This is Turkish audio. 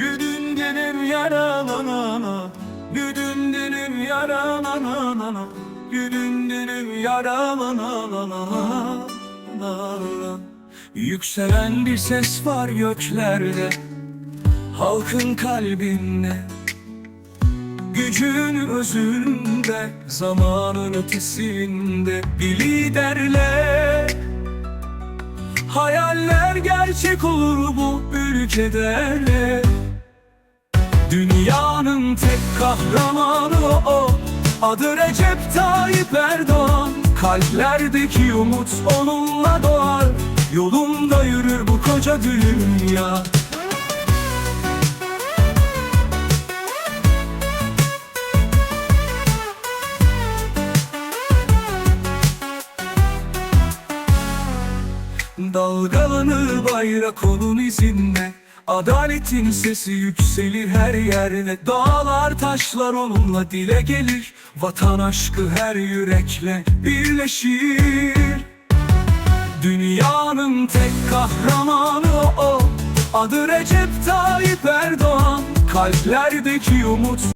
Güdündenim yaralanana Güdündenim yaralanana Güdündenim yaralanana Yükselen bir ses var göklerde Halkın kalbinde. Gücün özünde Zamanın ötesinde. Bir liderle Hayaller gerçek olur bu ülkede Dünyanın tek kahramanı o Adı Recep Tayyip Erdoğan. Kalplerdeki umut onunla doğar. Yolunda yürür bu koca dünya. Dalgalanır bayrak onun izinde Adaletin sesi yükselir her yerde. Dağlar taşlar onunla dile gelir. Vatan aşkı her yürekle birleşir. Dünyanın tek kahramanı o. Adı Recep Tayyip Erdoğan. Kalplerdeki umut